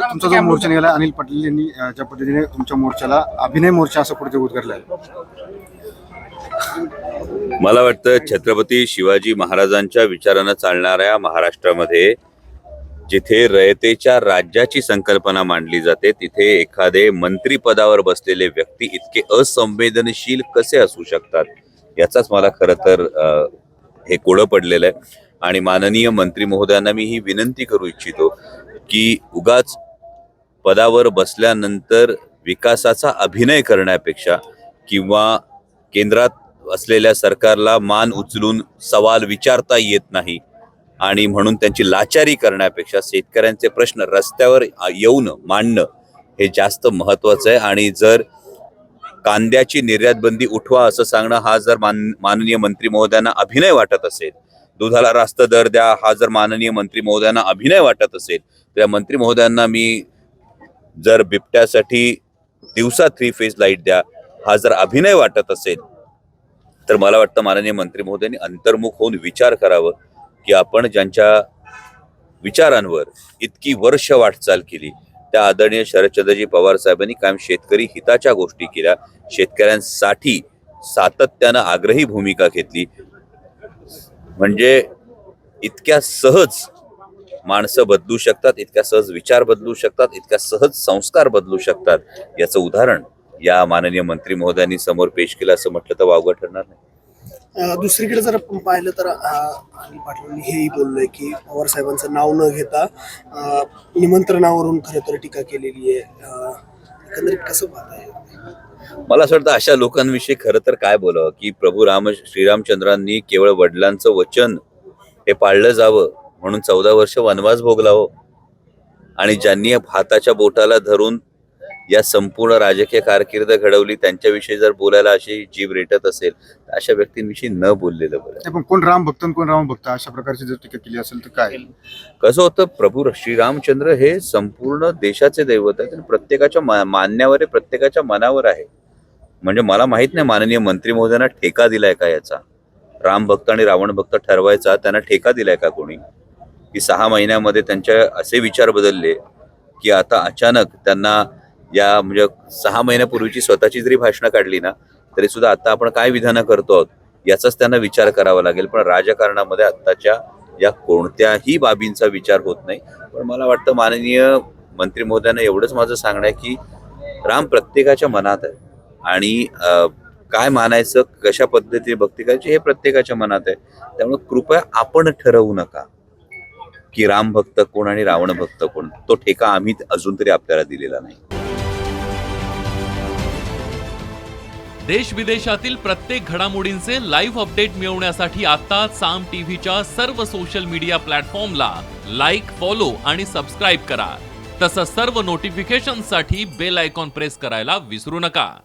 तुमचा जो मोर्चा निघाला अनिल पाटील यांनी ज्या पद्धतीने तुमच्या मोर्चाला अभिनय मोर्चा असं कुठे उद्गारला आहे. मला वाटतं छत्रपती शिवाजी महाराजांच्या विचारानं चालणाऱ्या महाराष्ट्रामध्ये जिथे रयतेच्या राज्याची संकल्पना मांडली जाते तिथे एखादे मंत्रिपदावर बसलेले व्यक्ती इतके असंवेदनशील कसे असू शकतात? याचाच मला खरं तर हे कोडं पडलेलं आहे. आणि माननीय मंत्री महोदयांना मी ही विनंती करू इच्छितो की उगाच पदावर बसल्यानंतर विकासाचा अभिनय करण्यापेक्षा किंवा केंद्रात असलेल्या सरकारला मान उचलून सवाल विचारता येत नाही आणि म्हणून त्यांची लाचारी करण्यापेक्षा शेतकऱ्यांचे प्रश्न रस्त्यावर येऊन मांडणं हे जास्त महत्वाचं आहे. आणि जर कांद्याची निर्यात बंदी उठवा असं सांगणं हा जर मान माननीय मंत्री महोदयांना अभिनय वाटत असेल दुधाला रास्त दर द्या हा जर माननीय मंत्री महोदयांना अभिनय वाटत असेल तर या मंत्री महोदयांना मी जर बिबट्यासाठी दिवसा थ्री फेज लाइट द्या हा जर अभिनय वाटत असेल तर मला वाटतं माननीय मंत्री महोदयांनी अंतर्मुख होऊन विचार करावं की आपण ज्यांच्या विचारांवर इतकी वर्ष वाटचाल केली त्या आदरणीय शरदचंद्रजी पवार साहेबांनी कायम शेतकरी हिताच्या गोष्टी केल्या शेतकऱ्यांसाठी सातत्यानं आग्रही भूमिका घेतली. म्हणजे इतक्या सहज माणसं बदलू शकतात इतक्या सहज विचार बदलू शकतात इतक्या सहज संस्कार बदलू शकतात. याचं उदाहरण या माननीय मंत्री महोदयांनी समोर पेश केलं असं म्हटलं तर वावगं ठरणार नाही. दुसरीकडे जर आपण पाहिलं तर अनिल पाटलांनी हेही बोललंय की पवार साहेबांचं नाव न घेता निमंत्रणावरून खरं तर टीका केलेली आहे. एकंदरीत कसं पाहताय? मला असं वाटतं अशा लोकांविषयी खरं तर काय बोलावं? की प्रभू राम श्रीरामचंद्रांनी केवळ वडिलांचं वचन हे पाळलं जावं म्हणून चौदा वर्ष वनवास भोगलावं. आणि ज्यांनी या भाताच्या बोटाला धरून या संपूर्ण राजकीय कारकीर्द घडवली त्यांच्याविषयी जर बोलायला अशी जीव रेटत असेल तर अशा व्यक्तींविषयी न बोललेलं बरं. पण कोण राम भक्त कोण राम भक्त अशा प्रकारची जर टीका केली असेल तर काय? कसं होतं प्रभू श्रीरामचंद्र हे संपूर्ण देशाचे दैवत आहेत आणि प्रत्येकाच्या मान्यावर आहे प्रत्येकाच्या मनावर आहे. म्हणजे मला माहीत नाही माननीय मंत्री महोदयांना ठेका दिलाय का याचा? राम भक्त आणि रावण भक्त ठरवायचा त्यांना ठेका दिलाय का कोणी? की सहा महिन्यामध्ये त्यांच्या असे विचार बदलले की आता अचानक त्यांना या म्हणजे सहा महिन्यापूर्वीची स्वतःची जरी भाषणं काढली ना तरी सुद्धा आता आपण काय विधानं करतो आहोत याचाच त्यांना विचार करावा लागेल. पण राजकारणामध्ये आत्ताच्या या कोणत्याही बाबींचा विचार होत नाही. पण मला वाटतं माननीय मंत्री महोदयांना एवढंच माझं सांगणं आहे की राम प्रत्येकाच्या मनात आहे. आणि काय मानायचं कशा पद्धतीने भक्ती करायची हे प्रत्येकाच्या मनात आहे. त्यामुळे कृपया आपण ठरवू नका. की राम भक्त कोण आणि रावण भक्त कोण? तो ठेका आम्ही अजून तरी आपल्याला दिलेला नाही. देश विदेशातील प्रत्येक घडामोडींचे लाईव्ह अपडेट मिळवण्यासाठी आता साम टीव्हीच्या सर्व सोशल मीडिया प्लॅटफॉर्मला लाईक फॉलो आणि सबस्क्राईब करा. तसंच सर्व नोटिफिकेशनसाठी बेल आयकॉन प्रेस करायला विसरू नका.